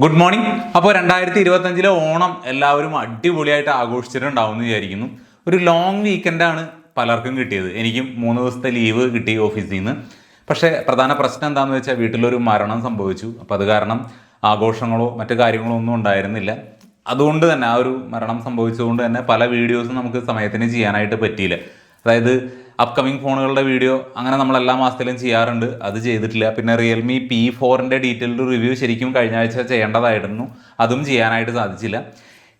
Good morning അപ്പോൾ രണ്ടായിരത്തി ഇരുപത്തഞ്ചിലെ ഓണം എല്ലാവരും അടിപൊളിയായിട്ട് ആഘോഷിച്ചിട്ടുണ്ടാവും എന്ന് വിചാരിക്കുന്നു. ഒരു ലോങ് വീക്കെൻഡാണ് പലർക്കും കിട്ടിയത്. എനിക്കും മൂന്ന് ദിവസത്തെ ലീവ് കിട്ടി ഓഫീസിൽ നിന്ന് പക്ഷേ പ്രധാന പ്രശ്നം എന്താണെന്ന് വെച്ചാൽ വീട്ടിലൊരു മരണം സംഭവിച്ചു. അപ്പോൾ അത് കാരണം ആഘോഷങ്ങളോ മറ്റു കാര്യങ്ങളോ ഒന്നും ഉണ്ടായിരുന്നില്ല. അതുകൊണ്ട് തന്നെ ആ ഒരു മരണം സംഭവിച്ചതുകൊണ്ട് തന്നെ പല വീഡിയോസും നമുക്ക് സമയത്തിന് ചെയ്യാനായിട്ട് പറ്റിയില്ല. അതായത് അപ്കമിങ് ഫോണുകളുടെ വീഡിയോ അങ്ങനെ നമ്മൾ എല്ലാ മാസത്തിലും ചെയ്യാറുണ്ട്. അത് ചെയ്തിട്ടില്ല. പിന്നെ റിയൽമി പി ഫോറിന്റെ ഡീറ്റെയിൽഡ് റിവ്യൂ ശരിക്കും കഴിഞ്ഞ ആഴ്ച ചെയ്യേണ്ടതായിരുന്നു. അതും ചെയ്യാനായിട്ട് സാധിച്ചില്ല.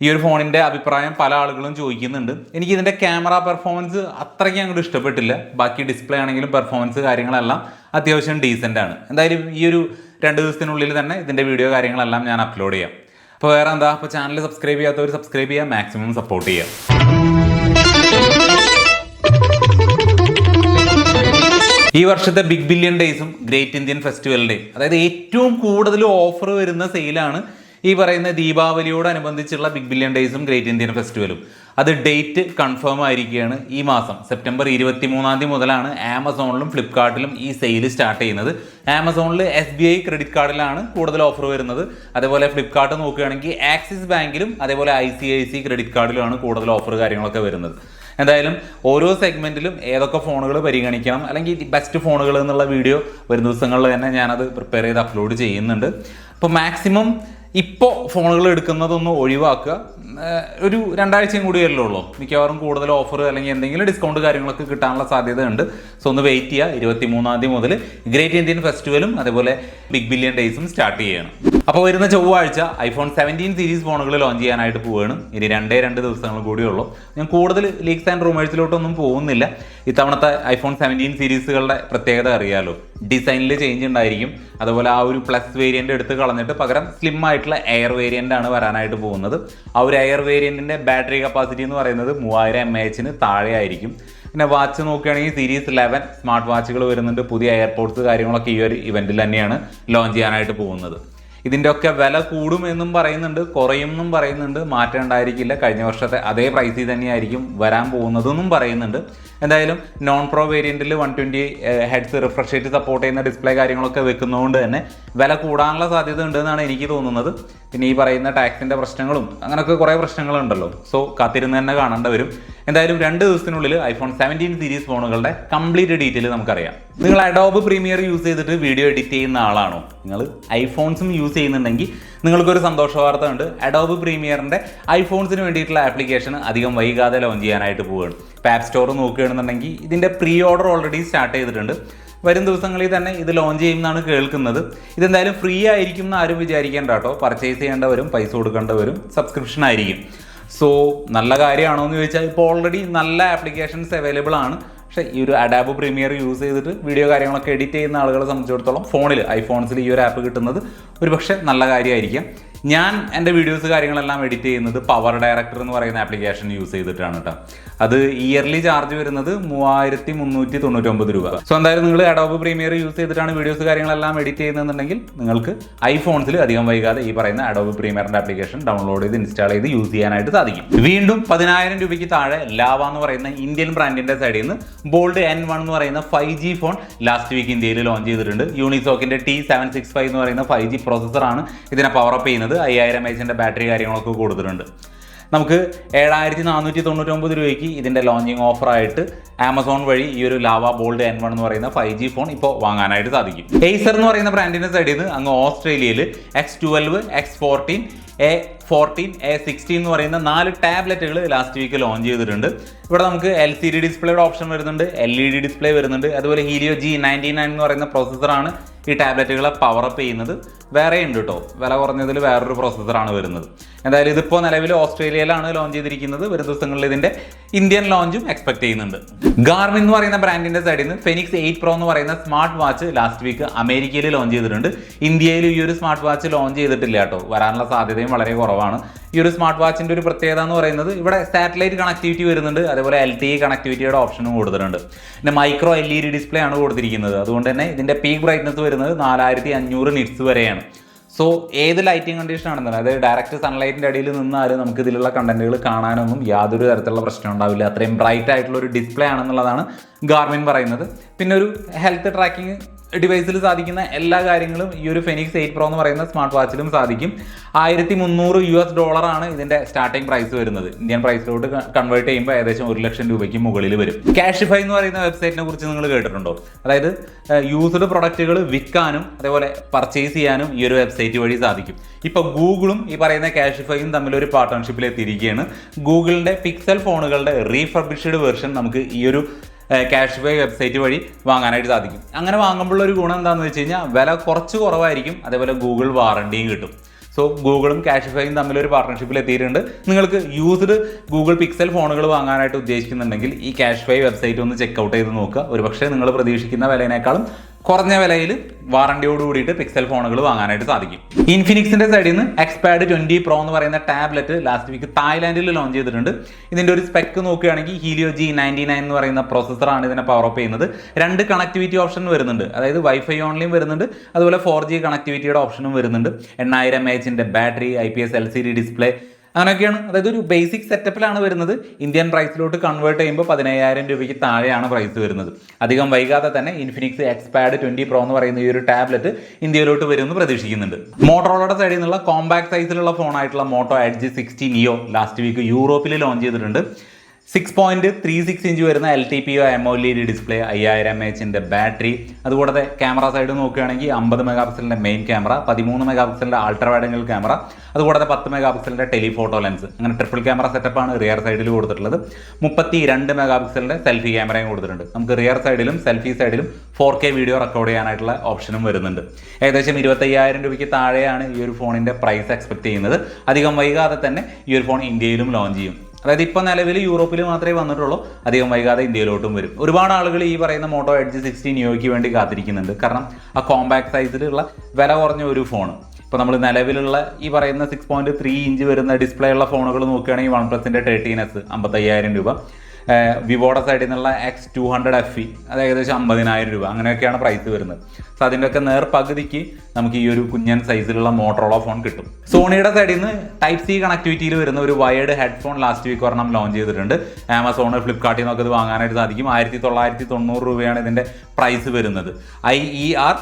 ഈ ഒരു ഫോണിന്റെ അഭിപ്രായം പല ആളുകളും ചോദിക്കുന്നുണ്ട്. എനിക്ക് ഇതിന്റെ ക്യാമറ പെർഫോമൻസ് അത്രയ്ക്ക് അങ്ങോട്ട് ഇഷ്ടപ്പെട്ടില്ല. ബാക്കി ഡിസ്പ്ലേ ആണെങ്കിലും പെർഫോമൻസ് കാര്യങ്ങളെല്ലാം അത്യാവശ്യം ഡീസന്റ് ആണ്. എന്തായാലും ഈ ഒരു രണ്ട് ദിവസത്തിനുള്ളിൽ തന്നെ ഇതിന്റെ വീഡിയോ കാര്യങ്ങളെല്ലാം ഞാൻ അപ്ലോഡ് ചെയ്യാം. അപ്പോൾ വേറെ എന്താ? അപ്പോൾ ചാനൽ സബ്സ്ക്രൈബ് ചെയ്യാത്തവർ സബ്സ്ക്രൈബ് ചെയ്യുക മാക്സിമം സപ്പോർട്ട് ചെയ്യുക. ഈ വർഷത്തെ ബിഗ് ബില്യൺ ഡേയ്സും ഗ്രേറ്റ് ഇന്ത്യൻ ഫെസ്റ്റിവലിന്റെയും അതായത് ഏറ്റവും കൂടുതൽ ഓഫർ വരുന്ന സെയിലാണ് ഈ പറയുന്ന ദീപാവലിയോടനുബന്ധിച്ചുള്ള ബിഗ് ബില്യൺ ഡേയ്സും ഗ്രേറ്റ് ഇന്ത്യൻ ഫെസ്റ്റിവലും അത് ഡേറ്റ് കൺഫേം ആയിരിക്കുകയാണ് ഈ മാസം. സെപ്റ്റംബർ ഇരുപത്തി മൂന്നാം തീയതി മുതലാണ് ആമസോണിലും ഫ്ലിപ്കാർട്ടിലും ഈ സെയിൽ സ്റ്റാർട്ട് ചെയ്യുന്നത്. ആമസോണിൽ എസ് ബി ഐ ക്രെഡിറ്റ് കാർഡിലാണ് കൂടുതൽ ഓഫർ വരുന്നത്. അതേപോലെ ഫ്ലിപ്കാർട്ട് നോക്കുകയാണെങ്കിൽ ആക്സിസ് ബാങ്കിലും അതേപോലെ I C I C credit കാർഡിലുമാണ് കൂടുതൽ ഓഫർ കാര്യങ്ങളൊക്കെ വരുന്നത്. എന്തായാലും ഓരോ സെഗ്മെന്റിലും ഏതൊക്കെ ഫോണുകൾ പരിഗണിക്കണം അല്ലെങ്കിൽ ബെസ്റ്റ് ഫോണുകൾ എന്നുള്ള വീഡിയോ വരും ദിവസങ്ങളിൽ തന്നെ ഞാനത് പ്രിപ്പയർ ചെയ്ത് അപ്ലോഡ് ചെയ്യുന്നുണ്ട്. അപ്പോൾ മാക്സിമം ഇപ്പോൾ ഫോണുകൾ എടുക്കുന്നതൊന്ന് ഒഴിവാക്കുക. ഒരു രണ്ടാഴ്ചയും കൂടിയല്ലേ ഉള്ളൂ. മിക്കവാറും കൂടുതൽ ഓഫർ അല്ലെങ്കിൽ എന്തെങ്കിലും ഡിസ്കൗണ്ട് കാര്യങ്ങളൊക്കെ കിട്ടാനുള്ള സാധ്യത ഉണ്ട് സോ ഒന്ന് വെയിറ്റ് ചെയ്യുക. ഇരുപത്തി മൂന്നാം തീയതി മുതൽ ഗ്രേറ്റ് ഇന്ത്യൻ ഫെസ്റ്റിവലും അതേപോലെ ബിഗ് ബില്യൺ ഡേയ്സും സ്റ്റാർട്ട് ചെയ്യണം. അപ്പോൾ വരുന്ന ചൊവ്വാഴ്ച ഐഫോൺ സെവന്റീൻ സീരീസ് ഫോണുകൾ ലോഞ്ച് ചെയ്യാനായിട്ട് പോവുകയാണ്. ഇനി രണ്ടേ രണ്ട് ദിവസങ്ങൾ കൂടിയുള്ളൂ ഞാൻ കൂടുതൽ ലീക്സ് ആൻഡ് റൂമേഴ്സിലോട്ടൊന്നും പോകുന്നില്ല. ഇത്തവണത്തെ ഐഫോൺ സെവന്റീൻ സീരീസുകളുടെ പ്രത്യേകത അറിയാലോ. ഡിസൈനിൽ ചേഞ്ച് ഉണ്ടായിരിക്കും. അതുപോലെ ആ ഒരു പ്ലസ് വേരിയന്റ് എടുത്ത് കളഞ്ഞിട്ട് പകരം സ്ലിം ആയിട്ടുള്ള എയർ വേരിയന്റ് ആണ് വരാനായിട്ട് പോകുന്നത്. ആ ഒരു എയർ വേരിയന്റിന്റെ ബാറ്ററി കപ്പാസിറ്റി എന്ന് പറയുന്നത് മൂവായിരം എം എച്ചിന് താഴെ ആയിരിക്കും പിന്നെ വാച്ച് നോക്കുകയാണെങ്കിൽ സീരീസ് ലെവൻ സ്മാർട്ട് വാച്ചുകൾ വരുന്നുണ്ട്. പുതിയ എയർപോർട്സ് കാര്യങ്ങളൊക്കെ ഈ ഒരു ഇവന്റിൽ തന്നെയാണ് ലോഞ്ച് ചെയ്യാനായിട്ട് പോകുന്നത്. ഇതിന്റെയൊക്കെ വില കൂടും എന്നും പറയുന്നുണ്ട്. കുറയുമെന്നും പറയുന്നുണ്ട്. മാറ്റം ഉണ്ടായിരിക്കില്ല. കഴിഞ്ഞ വർഷത്തെ അതേ പ്രൈസിൽ തന്നെയായിരിക്കും വരാൻ പോകുന്നതെന്നും പറയുന്നുണ്ട്. എന്തായാലും non pro വേരിയന്റിൽ one twenty hertz refresh rate support ചെയ്യുന്ന ഡിസ്പ്ലേ കാര്യങ്ങളൊക്കെ വെക്കുന്നതുകൊണ്ട് തന്നെ വില കൂടാനുള്ള സാധ്യത ഉണ്ടെന്നാണ് എനിക്ക് തോന്നുന്നത്. പിന്നെ ഈ പറയുന്ന ടാക്സിന്റെ പ്രശ്നങ്ങളും അങ്ങനെയൊക്കെ കുറേ പ്രശ്നങ്ങളുണ്ടല്ലോ. സോ കാത്തിരുന്ന് തന്നെ കാണേണ്ട വരും. എന്തായാലും രണ്ട് ദിവസത്തിനുള്ളിൽ ഐഫോൺ സെവന്റീൻ സീരീസ് ഫോണുകളുടെ കംപ്ലീറ്റ് ഡീറ്റെയിൽ നമുക്കറിയാം. നിങ്ങൾ അഡോബ് പ്രീമിയർ യൂസ് ചെയ്തിട്ട് വീഡിയോ എഡിറ്റ് ചെയ്യുന്ന ആളാണോ? നിങ്ങൾ ഐഫോൺസും യൂസ് ചെയ്യുന്നുണ്ടെങ്കിൽ നിങ്ങൾക്കൊരു സന്തോഷ വാർത്ത ഉണ്ട്. അഡോബ് പ്രീമിയറിന്റെ ഐഫോൺസിന് വേണ്ടിയിട്ടുള്ള ആപ്ലിക്കേഷൻ അധികം വൈകാതെ ലോഞ്ച് ചെയ്യാനായിട്ട് പോവുകയാണ്. ആപ്പ് സ്റ്റോർ നോക്കുകയാണെന്നുണ്ടെങ്കിൽ ഇതിന്റെ പ്രീ ഓർഡർ ഓൾറെഡി സ്റ്റാർട്ട് ചെയ്തിട്ടുണ്ട്. വരും ദിവസങ്ങളിൽ തന്നെ ഇത് ലോഞ്ച് ചെയ്യുമെന്നാണ് കേൾക്കുന്നത്. ഇതെന്തായാലും ഫ്രീ ആയിരിക്കും എന്ന് ആരും വിചാരിക്കേണ്ട കേട്ടോ. പർച്ചേസ് ചെയ്യേണ്ടവരും പൈസ കൊടുക്കേണ്ടവരും സബ്സ്ക്രിപ്ഷൻ ആയിരിക്കും. സോ നല്ല കാര്യമാണോ എന്ന് ചോദിച്ചാൽ ഇപ്പോൾ ഓൾറെഡി നല്ല ആപ്ലിക്കേഷൻസ് അവൈലബിൾ ആണ്. പക്ഷേ ഈ ഒരു അഡാബ് പ്രീമിയർ യൂസ് ചെയ്തിട്ട് വീഡിയോ കാര്യങ്ങളൊക്കെ എഡിറ്റ് ചെയ്യുന്ന ആളുകളെ സംബന്ധിച്ചിടത്തോളം ഫോണിൽ ഐഫോൺസിൽ ഈ ഒരു ആപ്പ് കിട്ടുന്നത് ഒരുപക്ഷെ നല്ല കാര്യമായിരിക്കാം. ഞാൻ എന്റെ വീഡിയോസ് കാര്യങ്ങളെല്ലാം എഡിറ്റ് ചെയ്യുന്നത് പവർ ഡയറക്ടർ എന്ന് പറയുന്ന ആപ്ലിക്കേഷൻ യൂസ് ചെയ്തിട്ടാണ് കേട്ടോ അത് ഇയർലി ചാർജ് വരുന്നത് മൂവായിരത്തി മുന്നൂറ്റി തൊണ്ണൂറ്റൊമ്പത് രൂപ. സോ എന്തായാലും നിങ്ങൾ അഡോബ് പ്രീമിയർ യൂസ് ചെയ്തിട്ടാണ് വീഡിയോസ് കാര്യങ്ങളെല്ലാം എഡിറ്റ് ചെയ്യുന്നതെന്നുണ്ടെങ്കിൽ നിങ്ങൾക്ക് ഐഫോൺസിൽ അധികം വൈകാതെ ഈ പറയുന്ന അഡോബ് പ്രീമിയറിന്റെ ആപ്ലിക്കേഷൻ ഡൗൺലോഡ് ചെയ്ത് ഇൻസ്റ്റാൾ ചെയ്ത് യൂസ് ചെയ്യാനായിട്ട് സാധിക്കും. വീണ്ടും പതിനായിരം രൂപയ്ക്ക് താഴെ ലാവ എന്ന് പറയുന്ന ഇന്ത്യൻ ബ്രാൻഡിന്റെ സൈഡിൽ നിന്ന് ബോൾഡ് എൻ വൺ എന്ന് പറയുന്ന five G phone last week ഇന്ത്യയിൽ ലോഞ്ച് ചെയ്തിട്ടുണ്ട്. യൂണിസോക്കിന്റെ ടി സെവൻ സിക്സ് ഫൈവ് എന്ന് പറയുന്ന ഫൈവ് ജി പ്രോസസ്സറാണ് ഇതിനെ പവർ അപ്പ് ചെയ്യുന്നത്. അയ്യായിരം എച്ചിന്റെ ബാറ്ററി കാര്യങ്ങളൊക്കെ കൊടുത്തിട്ടുണ്ട്. നമുക്ക് ഏഴായിരത്തി നാനൂറ്റി തൊണ്ണൂറ്റൊമ്പത് രൂപയ്ക്ക് ഇതിന്റെ ലോഞ്ചിങ് ഓഫറായിട്ട് ആമസോൺ വഴി ഈ ഒരു ലാവ ബോൾഡ് എൻ വൺ എന്ന് പറയുന്ന ഫൈവ് ജി ഫോൺ ഇപ്പോൾ വാങ്ങാനായിട്ട് സാധിക്കും. എയ്സർ എന്ന് പറയുന്ന ബ്രാൻഡിന്റെ സൈഡിൽ നിന്ന് അങ്ങ് ഓസ്ട്രേലിയയിൽ X twelve X fourteen A fourteen A sixteen എന്ന് പറയുന്ന നാല് ടാബ്ലറ്റുകൾ ലാസ്റ്റ് വീക്ക് ലോഞ്ച് ചെയ്തിട്ടുണ്ട്. ഇവിടെ നമുക്ക് എൽ സി ഡി ഡിസ്പ്ലേയുടെ ഓപ്ഷൻ വരുന്നുണ്ട് എൽ ഇ ഡി ഡിസ്പ്ലേ വരുന്നുണ്ട് അതുപോലെ ഹീലിയോ ജി നയന്റി നയൻ എന്ന് പറയുന്ന പ്രോസസ്സറാണ് ഈ ടാബ്ലറ്റുകളെ പവർ അപ്പ് ചെയ്യുന്നത്. വേറെ ഉണ്ട് കേട്ടോ വില കുറഞ്ഞതിൽ വേറൊരു പ്രോസസ്സറാണ് വരുന്നത്. എന്തായാലും ഇതിപ്പോൾ നിലവിൽ ഓസ്ട്രേലിയയിലാണ് ലോഞ്ച് ചെയ്തിരിക്കുന്നത്. വരും ദിവസങ്ങളിൽ ഇതിന്റെ ഇന്ത്യൻ ലോഞ്ചും എക്സ്പെക്ട് ചെയ്യുന്നുണ്ട്. ഗാർമിൻ എന്ന് പറയുന്ന ബ്രാൻഡിന്റെ സൈഡിൽ നിന്ന് ഫെനിക്സ് എയ്റ്റ് പ്രോ എന്ന് പറയുന്ന സ്മാർട്ട് വാച്ച് ലാസ്റ്റ് വീക്ക് അമേരിക്കയിൽ ലോഞ്ച് ചെയ്തിട്ടുണ്ട്. ഇന്ത്യയിൽ ഈ ഒരു സ്മാർട്ട് വാച്ച് ലോഞ്ച് ചെയ്തിട്ടില്ല കേട്ടോ. വരാനുള്ള സാധ്യതയും വളരെ കുറവാണ്. ഈ ഒരു സ്മാർട്ട് വാച്ചിന്റെ ഒരു പ്രത്യേകത എന്ന് പറയുന്നത് ഇവിടെ സാറ്റലൈറ്റ് കണക്ടിവിറ്റി വരുന്നുണ്ട്. അതേപോലെ എൽ ടി കണക്ടിവിറ്റിയുടെ ഓപ്ഷനും കൊടുത്തിട്ടുണ്ട്. പിന്നെ micro L E D display ആണ് കൊടുത്തിരിക്കുന്നത്. അതുകൊണ്ട് തന്നെ ഇതിന്റെ പീക്ക് ബ്രൈറ്റ്നസ് വരുന്നത് നാലായിരത്തി അഞ്ഞൂറ് നിറ്റ്സ് വരെയാണ്. സോ ഏത് ലൈറ്റിംഗ് കണ്ടീഷൻ ആണെന്ന് അതായത് ഡയറക്റ്റ് സൺലൈറ്റിന്റെ അടിയിൽ നിന്നാലും നമുക്ക് ഇതിലുള്ള കണ്ടന്റുകൾ കാണാനൊന്നും യാതൊരു തരത്തിലുള്ള പ്രശ്നം ഉണ്ടാവില്ല. അത്രയും ബ്രൈറ്റ് ആയിട്ടുള്ള ഒരു ഡിസ്പ്ലേ ആണെന്നുള്ളതാണ് ഗാർമിൻ പറയുന്നത്. പിന്നെ ഒരു ഹെൽത്ത് ട്രാക്കിംഗ് ഡിവൈസിൽ സാധിക്കുന്ന എല്ലാ കാര്യങ്ങളും ഈ ഒരു ഫെനിക്സ് എയ്റ്റ് പ്രോ എന്ന് പറയുന്ന സ്മാർട്ട് വാച്ചിലും സാധിക്കും. ആയിരത്തി മുന്നൂറ് യു എസ് ഡോളറാണ് ഇതിന്റെ സ്റ്റാർട്ടിംഗ് പ്രൈസ് വരുന്നത്. ഇന്ത്യൻ പ്രൈസിലോട്ട് കൺവേർട്ട് ചെയ്യുമ്പോൾ ഏകദേശം ഒരു ലക്ഷം രൂപയ്ക്ക് മുകളിൽ വരും. ക്യാഷിഫൈ എന്ന് പറയുന്ന വെബ്സൈറ്റിനെ കുറിച്ച് നിങ്ങൾ കേട്ടിട്ടുണ്ടോ? അതായത് യൂസ്ഡ് പ്രൊഡക്റ്റുകൾ വിൽക്കാനും അതേപോലെ പർച്ചേസ് ചെയ്യാനും ഈ ഒരു വെബ്സൈറ്റ് വഴി സാധിക്കും. ഇപ്പോൾ ഗൂഗിളും ഈ പറയുന്ന ക്യാഷിഫൈയും തമ്മിൽ ഒരു പാർട്ട്ണർഷിപ്പിൽ എത്തിയിരിക്കുകയാണ്. ഗൂഗിളിന്റെ പിക്സൽ ഫോണുകളുടെ റീഫർബിഷ്ഡ് വെർഷൻ നമുക്ക് ഈ ഒരു ക്യാഷ്ബാക്ക് വെബ്സൈറ്റ് വഴി വാങ്ങാനായിട്ട് സാധിക്കും. അങ്ങനെ വാങ്ങുമ്പോഴുള്ള ഒരു ഗുണം എന്താണെന്ന് വെച്ച് കഴിഞ്ഞാൽ വില കുറച്ച് കുറവായിരിക്കും. അതേപോലെ ഗൂഗിൾ വാറണ്ടിയും കിട്ടും. സോ ഗൂഗിളും ക്യാഷിഫൈയും തമ്മിൽ ഒരു പാർട്ട്ണർഷിപ്പിൽ എത്തിയിട്ടുണ്ട്. നിങ്ങൾക്ക് യൂസ്ഡ് ഗൂഗിൾ പിക്സൽ ഫോണുകൾ വാങ്ങാനായിട്ട് ഉദ്ദേശിക്കുന്നുണ്ടെങ്കിൽ ഈ ക്യാഷ്ഫൈ വെബ്സൈറ്റ് ഒന്ന് ചെക്ക് ഔട്ട് ചെയ്ത് നോക്കുക. ഒരുപക്ഷെ നിങ്ങൾ പ്രതീക്ഷിക്കുന്ന വിലയേക്കാളും കുറഞ്ഞ വിലയിൽ വാറണ്ടിയോട് കൂടിയിട്ട് പിക്സൽ ഫോണുകൾ വാങ്ങാനായിട്ട് സാധിക്കും. ഇൻഫിനിക്സിന്റെ സൈഡിൽ നിന്ന് എക്സ്പാഡ് ട്വന്റി പ്രോ എന്ന് പറയുന്ന ടാബ്ലറ്റ് ലാസ്റ്റ് വീക്ക് തായ്ലാന്റിൽ ലോഞ്ച് ചെയ്തിട്ടുണ്ട്. ഇതിന്റെ ഒരു സ്പെക്ക് നോക്കുകയാണെങ്കിൽ ഹീലിയോ ജി നയന്റി നയൻ എന്ന് പറയുന്ന പ്രോസസ്സറാണ് ഇതിനെ പവർ അപ്പ് ചെയ്യുന്നത്. രണ്ട് കണക്ടിവിറ്റി ഓപ്ഷൻ വരുന്നുണ്ട്. അതായത് വൈഫൈ ഓൺലിയും വരുന്നുണ്ട്. അതുപോലെ ഫോർ ജി കണക്ടിവിറ്റിയുടെ ഓപ്ഷനും വരുന്നുണ്ട്. എണ്ണായിരം എച്ചിന്റെ battery I P S L C D display അങ്ങനെയൊക്കെയാണ്. അതായത് ഒരു ബേസിക് സെറ്റപ്പിലാണ് വരുന്നത്. ഇന്ത്യൻ പ്രൈസിലോട്ട് കൺവേർട്ട് ചെയ്യുമ്പോൾ പതിനയ്യായിരം രൂപയ്ക്ക് താഴെയാണ് പ്രൈസ് വരുന്നത്. അധികം വൈകാതെ തന്നെ ഇൻഫിനിക്സ് എക്സ്പാഡ് ട്വന്റി പ്രോ എന്ന് പറയുന്ന ഈ ഒരു ടാബ്ലറ്റ് ഇന്ത്യയിലോട്ട് വരുമെന്ന് പ്രതീക്ഷിക്കുന്നുണ്ട്. മോട്ടോറോയുടെ സൈഡിൽ നിന്നുള്ള കോമ്പാക്ട് സൈസിലുള്ള ഫോണായിട്ടുള്ള Moto Edge sixty Neo last week യൂറോപ്പിൽ ലോഞ്ച് ചെയ്തിട്ടുണ്ട്. Six point three six inch വരുന്ന L T P O AMOLED display അയ്യായിരം എം എച്ചിന്റെ ബാറ്ററി അതുകൂടാതെ ക്യാമറ സൈഡ് നോക്കുകയാണെങ്കിൽ അമ്പത് മെഗാ പിക്സലിന്റെ മെയിൻ ക്യാമറ പതിമൂന്ന് മെഗാ പിക്സലിന്റെ അൾട്രാ വൈഡ് ആംഗിൾ ക്യാമറ അതുകൂടാതെ പത്ത് മെഗാ പിക്സലിന്റെ ടെലിഫോട്ടോ ലെൻസ് അങ്ങനെ ട്രിപ്പിൾ ക്യാമറ സെറ്റപ്പാണ് റിയർ സൈഡിൽ കൊടുത്തിട്ടുള്ളത്. മുപ്പത്തി രണ്ട് മെഗാ പിക്സലിന്റെ സെൽഫി ക്യാമറയും കൊടുത്തിട്ടുണ്ട്. നമുക്ക് റിയർ സൈഡിലും സെൽഫി സൈഡിലും ഫോർ കെ വീഡിയോ റെക്കോർഡ് ചെയ്യാനായിട്ടുള്ള ഓപ്ഷനും വരുന്നുണ്ട്. ഏകദേശം ഇരുപത്തയ്യായിരം രൂപയ്ക്ക് താഴെയാണ് ഈ ഒരു ഫോണിന്റെ പ്രൈസ് എക്സ്പെക്ട് ചെയ്യുന്നത്. അധികം വൈകാതെ തന്നെ ഈ ഒരു ഫോൺ ഇന്ത്യയിലും ലോഞ്ച് ചെയ്യും. അതായത് ഇപ്പോൾ നിലവിൽ യൂറോപ്പിൽ മാത്രമേ വന്നിട്ടുള്ളൂ. അധികം വൈകാതെ ഇന്ത്യയിലോട്ടും വരും. ഒരുപാട് ആളുകൾ ഈ പറയുന്ന മോട്ടോ എഡ്ജ് സിക്സ്റ്റി നിയോയ്ക്ക് വേണ്ടി കാത്തിരിക്കുന്നുണ്ട്. കാരണം ആ കോമ്പാക്ട് സൈസിലുള്ള വില കുറഞ്ഞ ഒരു ഫോൺ ഇപ്പോൾ നമ്മൾ നിലവിലുള്ള ഈ പറയുന്ന സിക്സ് പോയിന്റ് ത്രീ ഇഞ്ച് വരുന്ന ഡിസ്പ്ലേ ഉള്ള ഫോണുകൾ നോക്കുകയാണെങ്കിൽ വൺ പ്ലസിന്റെ തേർട്ടീൻ എസ് അമ്പത്തയ്യായിരം രൂപ. വിവോയുടെ സൈഡിൽ നിന്നുള്ള X two hundred F E അത് ഏകദേശം അമ്പതിനായിരം രൂപ. അങ്ങനെയൊക്കെയാണ് പ്രൈസ് വരുന്നത്. സോ അതിന്റെയൊക്കെ നേർ പകുതിക്ക് നമുക്ക് ഈ ഒരു കുഞ്ഞൻ സൈസിലുള്ള മോട്ടറോള ഫോൺ കിട്ടും. സോണിയുടെ സൈഡിൽ നിന്ന് ടൈപ്പ് സി കണക്ടിവിറ്റിയിൽ വരുന്ന ഒരു വയർഡ് ഹെഡ്ഫോൺ ലാസ്റ്റ് വീക്ക് ഒരെണ്ണം ലോഞ്ച് ചെയ്തിട്ടുണ്ട്. ആമസോൺ ഫ്ലിപ്കാർട്ടിൽ നിന്നൊക്കെ ഇത് വാങ്ങാനായിട്ട് സാധിക്കും. ആയിരത്തി തൊള്ളായിരത്തി തൊണ്ണൂറ് രൂപയാണ് ഇതിന്റെ പ്രൈസ് വരുന്നത്. I E R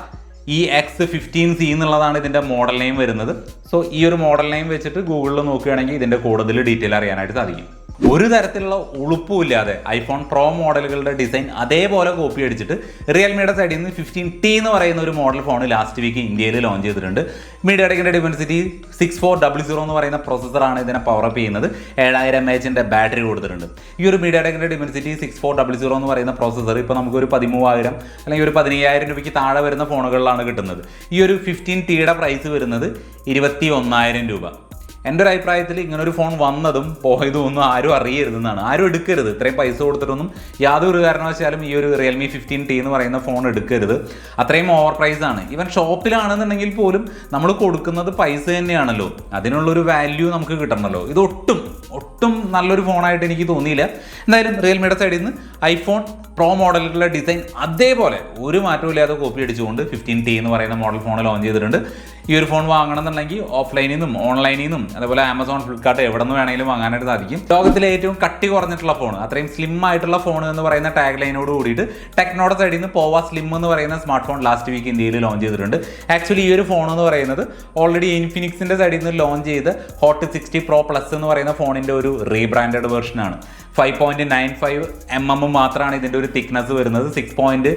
E X fifteen C എന്നുള്ളതാണ് ഇതിന്റെ മോഡൽ നെയിം വരുന്നത്. സോ ഈ ഒരു മോഡൽ നെയിം വെച്ചിട്ട് ഗൂഗിളിൽ നോക്കുകയാണെങ്കിൽ ഇതിന്റെ കൂടുതൽ ഡീറ്റെയിൽ അറിയാനായിട്ട് സാധിക്കും. ഒരു തരത്തിലുള്ള ഉളുപ്പുമില്ലാതെ ഐഫോൺ പ്രോ മോഡലുകളുടെ ഡിസൈൻ അതേപോലെ കോപ്പി അടിച്ചിട്ട് റിയൽമിയുടെ സൈഡിൽ നിന്ന് ഫിഫ്റ്റീൻ ടി എന്ന് പറയുന്ന ഒരു മോഡൽ ഫോൺ ലാസ്റ്റ് വീക്ക് ഇന്ത്യയിൽ ലോഞ്ച് ചെയ്തിട്ടുണ്ട്. മീഡിയ ടെക്കിന്റെ Dimensity six four double zero എന്ന് പറയുന്ന പ്രോസസ്സറാണ് ഇതിനെ പവർ അപ്പ് ചെയ്യുന്നത്. ഏഴായിരം എം എച്ചിന്റെ ബാറ്ററി കൊടുത്തിട്ടുണ്ട്. ഈ ഒരു മീഡിയ ടെക്കിന്റെ Dimensity six four double zero എന്ന് പറയുന്ന പ്രോസസ്സർ ഇപ്പോൾ നമുക്ക് ഒരു പതിമൂവായിരം അല്ലെങ്കിൽ ഒരു പതിനയ്യായിരം രൂപയ്ക്ക് താഴെ വരുന്ന ഫോണുകളിലാണ് കിട്ടുന്നത്. ഈ ഒരു ഫിഫ്റ്റീൻ ടിയുടെ പ്രൈസ് വരുന്നത് ഇരുപത്തി ഒന്നായിരം രൂപ. എന്റെ ഒരു അഭിപ്രായത്തിൽ ഇങ്ങനെ ഒരു ഫോൺ വന്നതും പോയതും ഒന്നും ആരും അറിയരുതെന്നാണ് ആരും എടുക്കരുത്. ഇത്രയും പൈസ കൊടുത്തിട്ടൊന്നും യാതൊരു കാരണവശാലും ഈ ഒരു റിയൽമി ഫിഫ്റ്റീൻ ടി എന്ന് പറയുന്ന ഫോൺ എടുക്കരുത്. അത്രയും ഓവർ പ്രൈസ് ആണ്. ഈവൻ ഷോപ്പിലാണെന്നുണ്ടെങ്കിൽ പോലും നമ്മൾ കൊടുക്കുന്നത് പൈസ തന്നെയാണല്ലോ. അതിനുള്ളൊരു വാല്യൂ നമുക്ക് കിട്ടണമല്ലോ. ഇത് ഒട്ടും ഒട്ടും നല്ലൊരു ഫോണായിട്ട് എനിക്ക് തോന്നിയില്ല. എന്തായാലും റിയൽമിയുടെ സൈഡിൽ നിന്ന് ഐഫോൺ പ്രോ മോഡലിലുള്ള ഡിസൈൻ അതേപോലെ ഒരു മാറ്റവും ഇല്ലാതെ കോപ്പി അടിച്ചുകൊണ്ട് ഫിഫ്റ്റീൻ ടി എന്ന് പറയുന്ന മോഡൽ ഫോൺ ലോഞ്ച് ചെയ്തിട്ടുണ്ട്. ഈ ഒരു ഫോൺ വാങ്ങണം എന്നുണ്ടെങ്കിൽ ഓഫ്ലൈനിൽ നിന്നും ഓൺലൈനിൽ നിന്നും അതേപോലെ ആമസോൺ ഫ്ലിപ്കാർട്ട് എവിടെ നിന്ന് വേണമെങ്കിലും വാങ്ങാനായിട്ട് സാധിക്കും. ലോകത്തിലെ ഏറ്റവും കട്ടി കുറഞ്ഞിട്ടുള്ള ഫോൺ അത്രയും സ്ലിം ആയിട്ടുള്ള ഫോൺ എന്ന് പറയുന്ന ടാഗ് ലൈനോട് കൂടിയിട്ട് ടെക്നോടെ സൈഡിൽ നിന്ന് പോവ സ്ലിം എന്ന് പറയുന്ന സ്മാർട്ട് ഫോൺ ലാസ്റ്റ് വീക്ക് ഇന്ത്യയിൽ ലോഞ്ച് ചെയ്തിട്ടുണ്ട്. ആക്ച്വലി ഈ ഒരു ഫോൺ എന്ന് പറയുന്നത് ഓൾറെഡി ഇൻഫിനിക്സിന്റെ സൈഡിൽ നിന്ന് ലോഞ്ച് ചെയ്ത് ഹോട്ട് സിക്സ്റ്റി പ്രോ പ്ലസ് എന്ന് പറയുന്ന ഫോണിന്റെ ഒരു rebranded വെർഷനാണ് five point nine five M M മാത്രമാണ് ഇതിന്റെ ഒരു തിക്നെസ് വരുന്നത്. Six point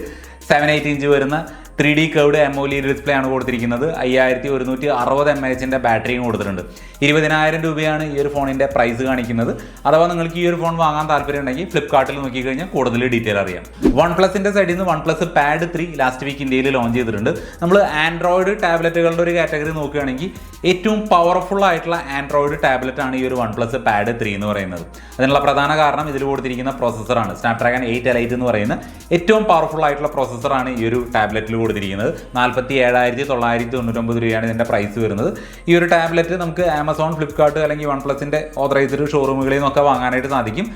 seven eight inch വരുന്ന three D curved AMOLED display ആണ് കൊടുത്തിരിക്കുന്നത്. അയ്യായിരത്തി ഒരുന്നൂറ്റി അറുപത് എം എച്ചിന്റെ ബാറ്ററിയും കൊടുത്തിട്ടുണ്ട്. ഇരുപതിനായിരം രൂപയാണ് ഈ ഒരു ഫോണിന്റെ പ്രൈസ് കാണിക്കുന്നത്. അഥവാ നിങ്ങൾക്ക് ഈ ഒരു ഫോൺ വാങ്ങാൻ താല്പര്യം ഉണ്ടെങ്കിൽ ഫ്ലിപ്കാർട്ടിൽ നോക്കിക്കഴിഞ്ഞാൽ കൂടുതൽ ഡീറ്റെയിൽ അറിയാം. വൺ പ്ലസിന്റെ സൈഡിൽ നിന്ന് one plus pad three last week ഇന്ത്യയിൽ ലോഞ്ച് ചെയ്തിട്ടുണ്ട്. നമ്മൾ ആൻഡ്രോയിഡ് ടാബ്ലറ്റുകളുടെ ഒരു കാറ്റഗറി നോക്കുകയാണെങ്കിൽ ഏറ്റവും പവർഫുൾ ആയിട്ടുള്ള ആൻഡ്രോയിഡ് ടാബ്ലറ്റ് ആണ് ഈ ഒരു വൺ പ്ലസ് പാഡ് ത്രീ എന്ന് പറയുന്നത്. അതിനുള്ള പ്രധാന കാരണം ഇതിൽ കൊടുത്തിരിക്കുന്ന പ്രോസസ്സറാണ് സ്നാപ്ഡ്രാഗൺ എയ്റ്റ് എലൈറ്റ് എന്ന് പറയുന്ന ഏറ്റവും പവർഫുൾ ആയിട്ടുള്ള പ്രോസസ്സറാണ് ഈ ഒരു ടാബ്ലറ്റിൽ കൊടുത്തിരിക്കുന്നത്. നാൽപ്പത്തി ഏഴായിരത്തി തൊള്ളായിരത്തി തൊണ്ണൂറ്റൊമ്പത് രൂപയാണ് ഇതിന്റെ പ്രൈസ് വരുന്നത്. ഈ ഒരു ടാബ്ലറ്റ് നമുക്ക് ആമസോൺ ഫ്ലിപ്കാർട്ട് അല്ലെങ്കിൽ വൺ പ്ലസിന്റെ ഓതറൈസ്ഡ് ഷോറൂമുകളിൽ നിന്നൊക്കെ വാങ്ങാനായിട്ട് സാധിക്കും.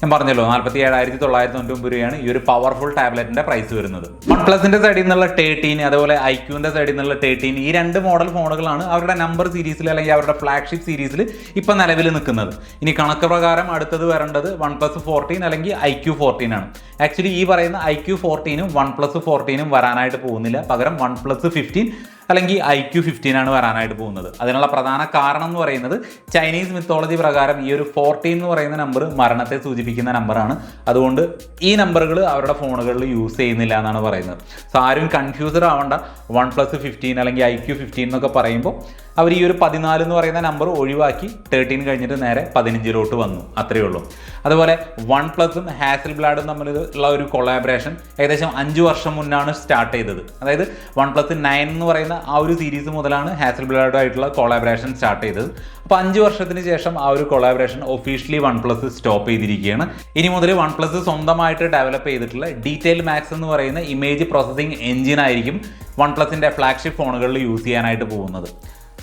ഞാൻ പറഞ്ഞല്ലോ നാൽപ്പത്തി ഏഴായിരത്തി തൊള്ളായിരത്തി തൊണ്ണൂറ്റി രൂപയാണ് ഈ ഒരു പവർഫുൾ ടാബ്ലറ്റിന്റെ പ്രൈസ് വരുന്നത്. വൺ പ്ലസിന്റെ സൈഡിൽ നിന്നുള്ള തേർട്ടീൻ അതുപോലെ ഐക്യൂന്റെ സൈഡിൽ നിന്നുള്ള തേർട്ടീൻ ഈ രണ്ട് മോഡൽ ഫോണുകളാണ് അവരുടെ നമ്പർ സീരീസിൽ അല്ലെങ്കിൽ അവരുടെ ഫ്ലാഗ്ഷിപ്പ് സീരീസിൽ ഇപ്പൊ നിലവിൽ നിൽക്കുന്നത്. ഇനി കണക്ക് പ്രകാരം അടുത്തത് വരേണ്ടത് വൺ പ്ലസ് ഫോർട്ടീൻ അല്ലെങ്കിൽ ഐ ക്യു ഫോർട്ടീൻ ആണ്. ആക്ച്വലി ഈ പറയുന്ന ഐ ക്യു ഫോർട്ടീനും വൺ പ്ലസ് ഫോർട്ടീനും വരാനായിട്ട് പോകുന്നില്ല. പകരം വൺ പ്ലസ് ഫിഫ്റ്റീൻ അല്ലെങ്കിൽ ഐ ക്യു ഫിഫ്റ്റീൻ ആണ് വരാനായിട്ട് പോകുന്നത്. അതിനുള്ള പ്രധാന കാരണം എന്ന് പറയുന്നത് ചൈനീസ് മിത്തോളജി പ്രകാരം ഈ ഒരു ഫോർട്ടീൻ എന്ന് പറയുന്ന നമ്പർ മരണത്തെ സൂചിപ്പിക്കുന്ന നമ്പറാണ് അതുകൊണ്ട് ഈ നമ്പറുകൾ അവരുടെ ഫോണുകളിൽ യൂസ് ചെയ്യുന്നില്ല എന്നാണ് പറയുന്നത്. സോ ആരും കൺഫ്യൂസ്ഡ് ആവേണ്ട. വൺ പ്ലസ് ഫിഫ്റ്റീൻ അല്ലെങ്കിൽ ഐ ക്യു ഫിഫ്റ്റീൻ എന്നൊക്കെ പറയുമ്പോൾ അവർ ഈ ഒരു പതിനാല് എന്ന് പറയുന്ന നമ്പർ ഒഴിവാക്കി തേർട്ടീൻ കഴിഞ്ഞിട്ട് നേരെ പതിനഞ്ചിലോട്ട് വന്നു. അത്രയേ ഉള്ളൂ. അതുപോലെ വൺ പ്ലസും ഹാസൽ ബ്ലാഡും തമ്മിൽ ഉള്ള ഒരു കൊളാബറേഷൻ ഏകദേശം അഞ്ച് വർഷം മുന്നാണ് സ്റ്റാർട്ട് ചെയ്തത്. അതായത് വൺ പ്ലസ് നയൻ എന്ന് പറയുന്ന ആ ഒരു സീരീസ് മുതലാണ് ഹാസൽ ബ്ലാഡുമായിട്ടുള്ള കൊളാബറേഷൻ സ്റ്റാർട്ട് ചെയ്തത്. അപ്പോൾ അഞ്ച് വർഷത്തിന് ശേഷം ആ ഒരു collaboration officially one plus stop ചെയ്തിരിക്കുകയാണ്. ഇനി മുതൽ വൺ പ്ലസ് സ്വന്തമായിട്ട് ഡെവലപ്പ് ചെയ്തിട്ടുള്ള ഡീറ്റെയിൽ മാക്സ് എന്ന് പറയുന്ന ഇമേജ് പ്രോസസ്സിംഗ് എഞ്ചിൻ ആയിരിക്കും വൺ പ്ലസിന്റെ ഫ്ലാഗ്ഷിപ്പ് ഫോണുകളിൽ യൂസ് ചെയ്യാനായിട്ട് പോകുന്നത്.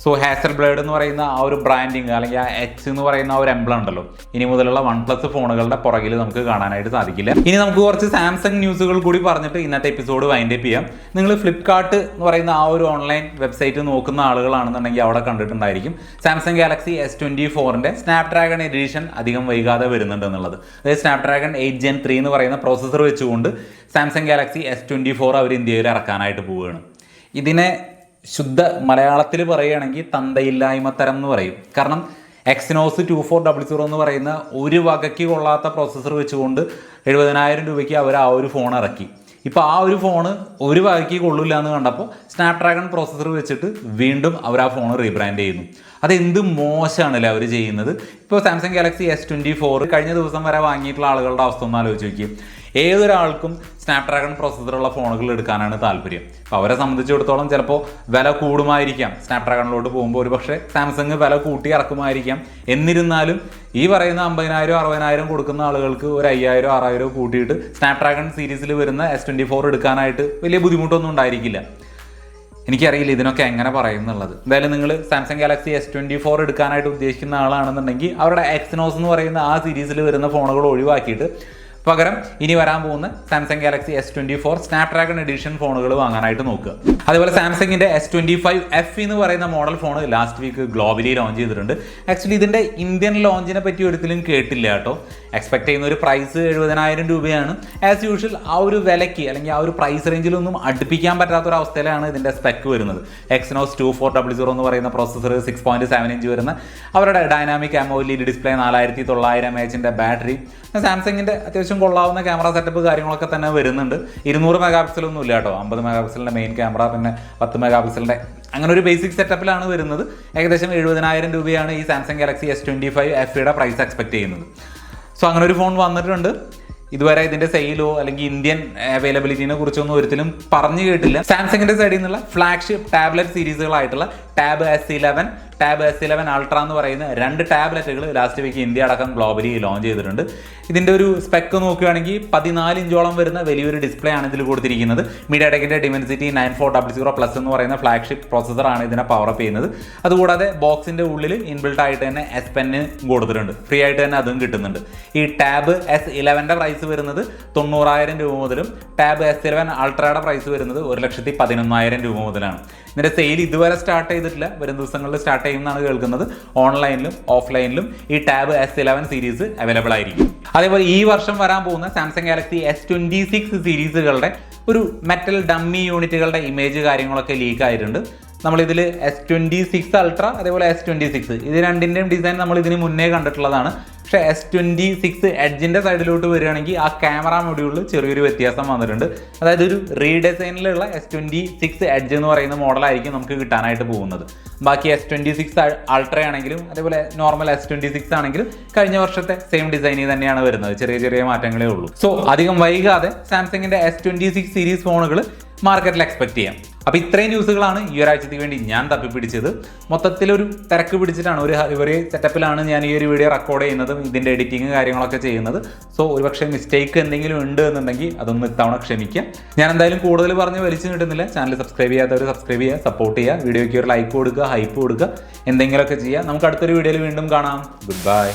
സോ ഹാസൽ ബ്ലേഡ് എന്ന് പറയുന്ന ആ ഒരു ബ്രാൻഡിങ് അല്ലെങ്കിൽ ആ എച്ച് എന്ന് പറയുന്ന ആ ഒരു എംബ്ലം ഉണ്ടല്ലോ. ഇനി മുതലുള്ള വൺ പ്ലസ് ഫോണുകളുടെ പുറകിൽ നമുക്ക് കാണാനായിട്ട് സാധിക്കില്ല. ഇനി നമുക്ക് കുറച്ച് സാംസങ് ന്യൂസുകൾ കൂടി പറഞ്ഞിട്ട് ഇന്നത്തെ എപ്പിസോഡ് വൈൻഡ് അപ്പ് ചെയ്യാം. നിങ്ങൾ ഫ്ലിപ്കാർട്ട് എന്ന് പറയുന്ന ആ ഒരു ഓൺലൈൻ വെബ്സൈറ്റ് നോക്കുന്ന ആളുകളാണെന്നുണ്ടെങ്കിൽ അവിടെ കണ്ടിട്ടുണ്ടായിരിക്കും. സാംസങ് ഗാലക്സി എസ് ട്വന്റി ഫോറിന്റെ സ്നാപ്ഡ്രാഗൺ എഡിഷൻ അധികം വൈകാതെ വരുന്നുണ്ട് എന്നുള്ളത്. അതായത് സ്നാപ്ഡ്രാഗൺ എയ്റ്റ് ജെൻ ത്രീ എന്ന് പറയുന്ന പ്രോസസ്സർ വെച്ചുകൊണ്ട് Samsung Galaxy S twenty four അവർ ഇന്ത്യയിൽ ഇറക്കാനായിട്ട് പോവുകയാണ്. ഇതിനെ ശുദ്ധ മലയാളത്തിൽ പറയുകയാണെങ്കിൽ തന്തയില്ലായ്മ തരം എന്ന് പറയും. കാരണം Exynos two four double zero എന്ന് പറയുന്ന ഒരു വകയ്ക്ക് കൊള്ളാത്ത പ്രോസസ്സർ വെച്ചുകൊണ്ട് എഴുപതിനായിരം രൂപയ്ക്ക് അവർ ആ ഒരു ഫോൺ ഇറക്കി. ഇപ്പോൾ ആ ഒരു ഫോണ് ഒരു വകയ്ക്ക് കൊള്ളില്ല എന്ന് കണ്ടപ്പോൾ സ്നാപ്ഡ്രാഗൺ പ്രോസസ്സർ വെച്ചിട്ട് വീണ്ടും അവർ ആ ഫോൺ റീബ്രാൻഡ് ചെയ്യുന്നു. അതെന്ത് മോശമാണല്ലേ അവർ ചെയ്യുന്നത്? ഇപ്പോൾ Samsung Galaxy S twenty four കഴിഞ്ഞ ദിവസം വരെ വാങ്ങിയിട്ടുള്ള ആളുകളുടെ അവസ്ഥ ഒന്ന് ആലോചിച്ച് നോക്കി ഏതൊരാൾക്കും സ്നാപ്ഡ്രാഗൺ പ്രോസസ്സറുള്ള ഫോണുകൾ എടുക്കാനാണ് താല്പര്യം. അപ്പോൾ അവരെ സംബന്ധിച്ചിടത്തോളം ചിലപ്പോൾ വില കൂടുമായിരിക്കാം. സ്നാപ്ഡ്രാഗണിലോട്ട് പോകുമ്പോൾ ഒരു പക്ഷേ സാംസങ് വില കൂട്ടി ഇറക്കുമായിരിക്കാം. എന്നിരുന്നാലും ഈ പറയുന്ന അമ്പതിനായിരം അറുപതിനായിരം കൊടുക്കുന്ന ആളുകൾക്ക് ഒരു അയ്യായിരം ആറായിരം കൂട്ടിയിട്ട് സ്നാപ്ഡ്രാഗൺ സീരീസിൽ വരുന്ന എസ് ട്വന്റി ഫോർ എടുക്കാനായിട്ട് വലിയ ബുദ്ധിമുട്ടൊന്നും ഉണ്ടായിരിക്കില്ല. എനിക്കറിയില്ല ഇതിനൊക്കെ എങ്ങനെ പറയുന്നുള്ളത് എന്തായാലും നിങ്ങൾ Samsung Galaxy S twenty four എടുക്കാനായിട്ട് ഉദ്ദേശിക്കുന്ന ആളാണെന്നുണ്ടെങ്കിൽ അവരുടെ എക്സിനോസ് എന്ന് പറയുന്ന ആ സീരീസിൽ വരുന്ന ഫോണുകൾ ഒഴിവാക്കിയിട്ട് പകരം ഇനി വരാൻ പോകുന്ന Samsung Galaxy S twenty four Snapdragon edition ഫോണുകൾ വാങ്ങാനായിട്ട് നോക്കുക. അതുപോലെ സാംസങ്ങിന്റെ എസ് ട്വന്റി ഫൈവ് എഫ് എന്ന് പറയുന്ന model phone last week globally launch ചെയ്തിട്ടുണ്ട്. ആക്ച്വലി ഇതിന്റെ ഇന്ത്യൻ ലോഞ്ചിനെ പറ്റി ഒരിക്കലും കേട്ടില്ല കേട്ടോ. എക്സ്പെക്ട് ചെയ്യുന്ന ഒരു പ്രൈസ് എഴുപതിനായിരം രൂപയാണ്. ആസ് യൂഷ്വൽ ആ ഒരു വിലയ്ക്ക് അല്ലെങ്കിൽ ആ ഒരു പ്രൈസ് റേഞ്ചിലൊന്നും അടുപ്പിക്കാൻ പറ്റാത്ത ഒരു അവസ്ഥയിലാണ് ഇതിന്റെ സ്പെക്ക് വരുന്നത്. Exynos two four double zero എന്ന് പറയുന്ന processor six point seven inch വരുന്ന അവരുടെ ഡൈനാമിക് അമോലി ഡിസ്പ്ലേ നാലായിരത്തി തൊള്ളായിരം എച്ചിന്റെ ബാറ്ററി സാംസങ്ങിന്റെ അത്യാവശ്യം കൊള്ളാവുന്ന ക്യാമറ സെറ്റപ്പ് കാര്യങ്ങളൊക്കെ തന്നെ വരുന്നുണ്ട്. ഇരുന്നൂറ് മെഗാ പിക്സലൊന്നും ഇല്ല കേട്ടോ. അമ്പത് മെഗാ പിക്സലിന്റെ മെയിൻ ക്യാമറ പിന്നെ പത്ത് മെഗാ പിക്സലിന്റെ അങ്ങനെ ഒരു ബേസിക് സെറ്റപ്പിലാണ് വരുന്നത്. ഏകദേശം എഴുപതിനായിരം രൂപയാണ് ഈ Samsung Galaxy S twenty five F price expect ചെയ്യുന്നത്. സോ അങ്ങനെ ഒരു ഫോൺ വന്നിട്ടുണ്ട്. ഇതുവരെ ഇതിന്റെ സെയിലോ അല്ലെങ്കിൽ ഇന്ത്യൻ അവൈലബിലിറ്റിനെ കുറിച്ചൊന്നും ഒരിക്കലും പറഞ്ഞു കേട്ടില്ല. സാംസങ്ങിന്റെ സൈഡിൽ നിന്നുള്ള flagship tablet സീരീസുകളായിട്ടുള്ള tab S eleven. Tab S eleven ultra എന്ന് പറയുന്ന രണ്ട് ടാബ്ലറ്റുകൾ ലാസ്റ്റ് വീക്ക് ഇന്ത്യ അടക്കം ഗ്ലോബലി ലോഞ്ച് ചെയ്തിട്ടുണ്ട്. ഇതിന്റെ ഒരു സ്പെക്ക് നോക്കുകയാണെങ്കിൽ പതിനാല് ഇഞ്ചോളം വരുന്ന വലിയൊരു ഡിസ്പ്ലേ ആണ് ഇതിൽ കൊടുത്തിരിക്കുന്നത്. മീഡിയ ടെക്കിന്റെ Dimensity nine four double zero plus എന്ന് പറയുന്ന ഫ്ലാഗ്ഷിപ്പ് പ്രോസസ്സറാണ് ഇതിനെ പവർ അപ്പ് ചെയ്യുന്നത്. അതുകൂടാതെ ബോക്സിന്റെ ഉള്ളിൽ ഇൻബിൽട്ട് ആയിട്ട് തന്നെ എസ് പെന്ന് കൊടുത്തിട്ടുണ്ട്. ഫ്രീ ആയിട്ട് തന്നെ അതും കിട്ടുന്നുണ്ട്. ഈ ടാബ് എസ് ഇലവന്റെ പ്രൈസ് വരുന്നത് തൊണ്ണൂറായിരം രൂപ മുതലും ടാബ് എസ് ഇലവൻ അൾട്രയുടെ പ്രൈസ് വരുന്നത് ഒരു ലക്ഷത്തി പതിനൊന്നായിരം രൂപ മുതലാണ്. ഇതിന്റെ സെയിൽ ഇതുവരെ സ്റ്റാർട്ട് ചെയ്തിട്ടില്ല. വരും ദിവസങ്ങളിൽ സ്റ്റാർട്ട് ചെയ്യുമെന്നാണ് കേൾക്കുന്നത്. ഓൺലൈനിലും ഓഫ്ലൈനിലും ഈ tab S eleven series available ആയിരിക്കും. അതേപോലെ ഈ വർഷം വരാൻ പോകുന്ന Samsung Galaxy S twenty six സീരീസുകളുടെ ഒരു മെറ്റൽ ഡമ്മി യൂണിറ്റുകളുടെ ഇമേജ് കാര്യങ്ങളൊക്കെ ലീക്ക് ആയിട്ടുണ്ട്. നമ്മളിതിൽ എസ് ട്വന്റി സിക്സ് അൾട്ര അതേപോലെ എസ് ട്വന്റി സിക്സ് ഇത് രണ്ടിന്റെയും ഡിസൈൻ നമ്മൾ ഇതിന് മുന്നേ കണ്ടിട്ടുള്ളതാണ്. പക്ഷേ എസ് ട്വന്റി സിക്സ് എഡ്ജിന്റെ സൈഡിലോട്ട് വരികയാണെങ്കിൽ ആ ക്യാമറ മൊഡ്യൂളിൽ ചെറിയൊരു വ്യത്യാസം വന്നിട്ടുണ്ട്. അതായത് ഒരു റീഡിസൈനിലുള്ള എസ് ട്വന്റി സിക്സ് എഡ്ജ് എന്ന് പറയുന്ന മോഡലായിരിക്കും നമുക്ക് കിട്ടാനായിട്ട് പോകുന്നത്. ബാക്കി എസ് ട്വന്റി സിക്സ് അൾട്ര ആണെങ്കിലും അതേപോലെ നോർമൽ എസ് ട്വന്റി സിക്സ് ആണെങ്കിലും കഴിഞ്ഞ വർഷത്തെ സെയിം ഡിസൈനിൽ തന്നെയാണ് വരുന്നത്. ചെറിയ ചെറിയ മാറ്റങ്ങളേ ഉള്ളൂ. സോ അധികം വൈകാതെ സാംസങ്ങിന്റെ എസ് ട്വന്റി സിക്സ് സീരീസ് ഫോണുകൾ മാർക്കറ്റിൽ എക്സ്പെക്ട് ചെയ്യാം. അപ്പോൾ ഇത്രയും ന്യൂസുകളാണ് ഈ ഒരാഴ്ചത്തേക്ക് വേണ്ടി ഞാൻ തപ്പിപ്പിടിച്ചത്. മൊത്തത്തിലൊരു തിരക്ക് പിടിച്ചിട്ടാണ് ഒരു ഒരു സെറ്റപ്പിലാണ് ഞാൻ ഈ ഒരു വീഡിയോ റെക്കോർഡ് ചെയ്യുന്നതും ഇതിന്റെ എഡിറ്റിംഗ് കാര്യങ്ങളൊക്കെ ചെയ്യുന്നത്. സോ ഒരുപക്ഷെ മിസ്റ്റേക്ക് എന്തെങ്കിലും ഉണ്ട് എന്നുണ്ടെങ്കിൽ അതൊന്ന് ഇത്തവണ ക്ഷമിക്കാം. ഞാൻ എന്തായാലും കൂടുതൽ പറഞ്ഞ് വലിച്ചു കിട്ടുന്നില്ല ചാനൽ സബ്സ്ക്രൈബ് ചെയ്യാത്തവർ സബ്സ്ക്രൈബ് ചെയ്യുക സപ്പോർട്ട് ചെയ്യുക. വീഡിയോയ്ക്ക് ഒരു ലൈക്ക് കൊടുക്കുക ഹൈപ്പ് കൊടുക്കുക. എന്തെങ്കിലുമൊക്കെ ചെയ്യുക. നമുക്ക് അടുത്തൊരു വീഡിയോയിൽ വീണ്ടും കാണാം. Good bye